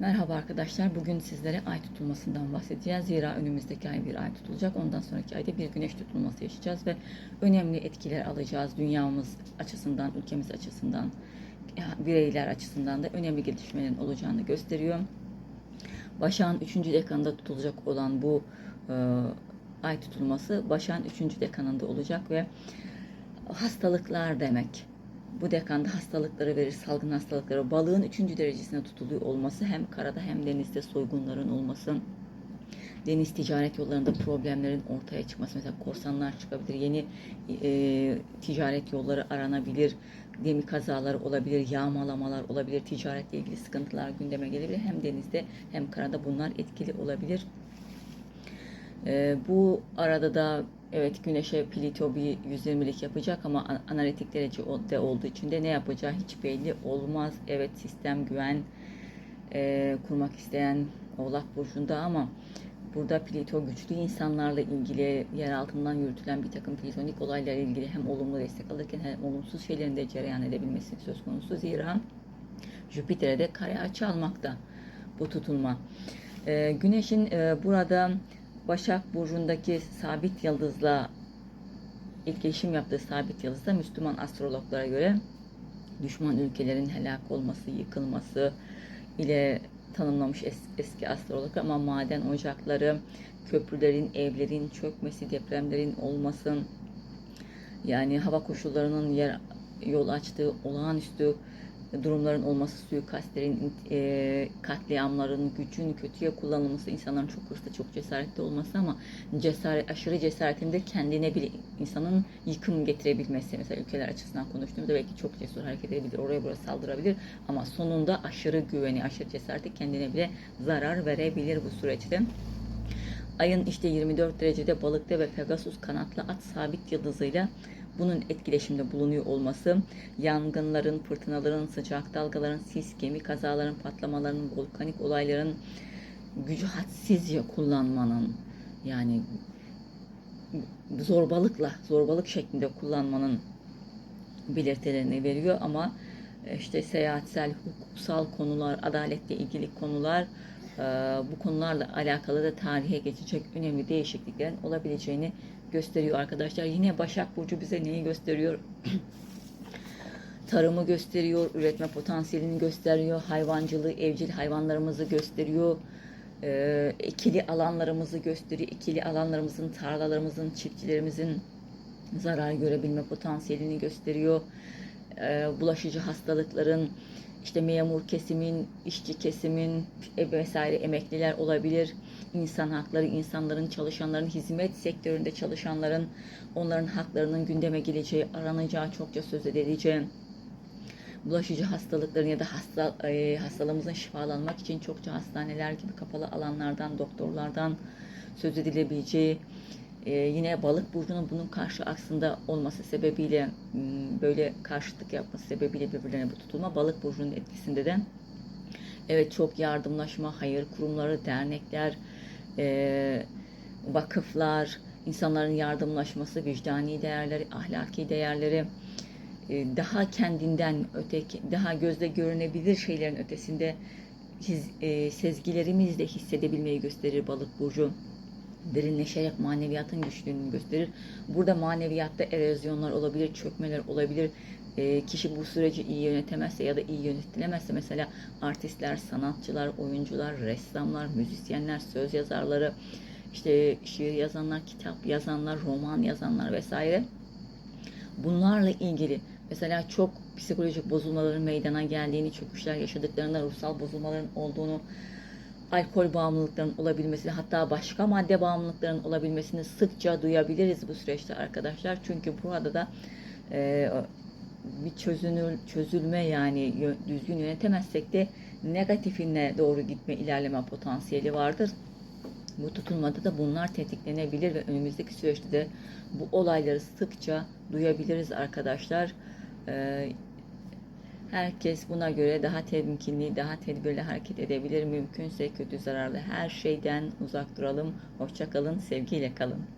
Merhaba arkadaşlar. Bugün sizlere ay tutulmasından bahsedeceğiz. Zira önümüzdeki ay bir ay tutulacak. Ondan sonraki ayda bir güneş tutulması yaşayacağız ve önemli etkiler alacağız. Dünyamız açısından, ülkemiz açısından, bireyler açısından da önemli gelişmelerin olacağını gösteriyor. Başak'ın 3. dekanında tutulacak olan bu e, ay tutulması Başak'ın 3. dekanında olacak ve hastalıklar demek. Bu dekanda hastalıkları verir, salgın hastalıkları. Balığın 3. derecesine tutuluyor olması hem karada hem denizde soygunların olması, deniz ticaret yollarında problemlerin ortaya çıkması. Mesela korsanlar çıkabilir, yeni e, ticaret yolları aranabilir, gemi kazaları olabilir, yağmalamalar olabilir, ticaretle ilgili sıkıntılar gündeme gelebilir. Hem denizde hem karada bunlar etkili olabilir. E, bu arada da evet güneşe Plüto bir 120'lik yapacak ama analitik derecede olduğu için de ne yapacağı hiç belli olmaz. Evet sistem güven e, kurmak isteyen Oğlak Burcu'nda ama burada Plüto güçlü insanlarla ilgili yer altından yürütülen bir takım plütonik olaylarla ilgili hem olumlu destek alırken hem olumsuz şeylerin de cereyan edebilmesi söz konusu. Zira Jüpiter'e de kare açı almakta bu tutulma. Ee, Güneş'in e, burada Başak Burcu'ndaki sabit yıldızla etkileşim yaptığı sabit yıldızda Müslüman astrologlara göre düşman ülkelerin helak olması, yıkılması ile tanımlamış es- eski astrologlar. Ama maden ocakları, köprülerin, evlerin çökmesi, depremlerin olmasın, yani hava koşullarının yer yol açtığı olağanüstü durumların olması, suikastlerin, e, katliamların, gücün kötüye kullanılması, insanların çok hırslı, çok cesaretli olması ama cesaret, aşırı cesaretinde kendine bile insanın yıkım getirebilmesi. Mesela ülkeler açısından konuştuğumuzda belki çok cesur hareket edebilir, oraya buraya saldırabilir ama sonunda aşırı güveni, aşırı cesareti kendine bile zarar verebilir bu süreçte. Ayın işte 24 derecede balıkta ve Pegasus kanatlı at sabit yıldızıyla bunun etkileşimde bulunuyor olması, yangınların, fırtınaların, sıcak dalgaların, sis, gemi kazaların, patlamaların, volkanik olayların gücü hadsizce kullanmanın yani zorbalıkla, zorbalık şeklinde kullanmanın belirtilerini veriyor. Ama işte seyahatsel, hukuksal konular, adaletle ilgili konular e, bu konularla alakalı da tarihe geçecek önemli değişikliklerin olabileceğini gösteriyor arkadaşlar. Yine Başak Burcu bize neyi gösteriyor? Tarımı gösteriyor, üretme potansiyelini gösteriyor, hayvancılığı, evcil hayvanlarımızı gösteriyor, e, ikili alanlarımızı gösteriyor, ikili alanlarımızın, tarlalarımızın, çiftçilerimizin zarar görebilme potansiyelini gösteriyor. E, bulaşıcı hastalıkların, işte memur kesimin, işçi kesimin e, vesaire emekliler olabilir. İnsan hakları, insanların, çalışanların, hizmet sektöründe çalışanların, onların haklarının gündeme geleceği, aranacağı, çokça söz edileceği, bulaşıcı hastalıkların ya da hasta e, hastalığımızın şifalanmak için çokça hastaneler gibi kapalı alanlardan, doktorlardan söz edilebileceği, e, yine balık burcunun bunun karşı aksında olması sebebiyle m, böyle karşıtlık yapması sebebiyle birbirlerine bu tutulma balık burcunun etkisinde de evet çok yardımlaşma, hayır kurumları, dernekler, e, vakıflar, insanların yardımlaşması, vicdani değerleri, ahlaki değerleri, e, daha kendinden öteki, daha gözle görünebilir şeylerin ötesinde his, e, sezgilerimizle hissedebilmeyi gösterir balık burcu. Derinleşerek maneviyatın güçlüğünü gösterir. Burada maneviyatta erozyonlar olabilir, çökmeler olabilir. E, kişi bu süreci iyi yönetemezse ya da iyi yönetilemezse mesela artistler, sanatçılar, oyuncular, ressamlar, müzisyenler, söz yazarları, işte şiir yazanlar, kitap yazanlar, roman yazanlar vesaire bunlarla ilgili mesela çok psikolojik bozulmaların meydana geldiğini, çöküşler yaşadıklarında ruhsal bozulmaların olduğunu, alkol bağımlılıklarının olabilmesini, hatta başka madde bağımlılıklarının olabilmesini sıkça duyabiliriz bu süreçte arkadaşlar. Çünkü burada da e, bir çözünür, çözülme yani düzgün yönetemezsek de negatifine doğru gitme, ilerleme potansiyeli vardır. Bu tutulmada da bunlar tetiklenebilir ve önümüzdeki süreçte de bu olayları sıkça duyabiliriz arkadaşlar. Ee, herkes buna göre daha temkinli, daha tedbirli hareket edebilir. Mümkünse kötü zararlı her şeyden uzak duralım. Hoşça kalın, sevgiyle kalın.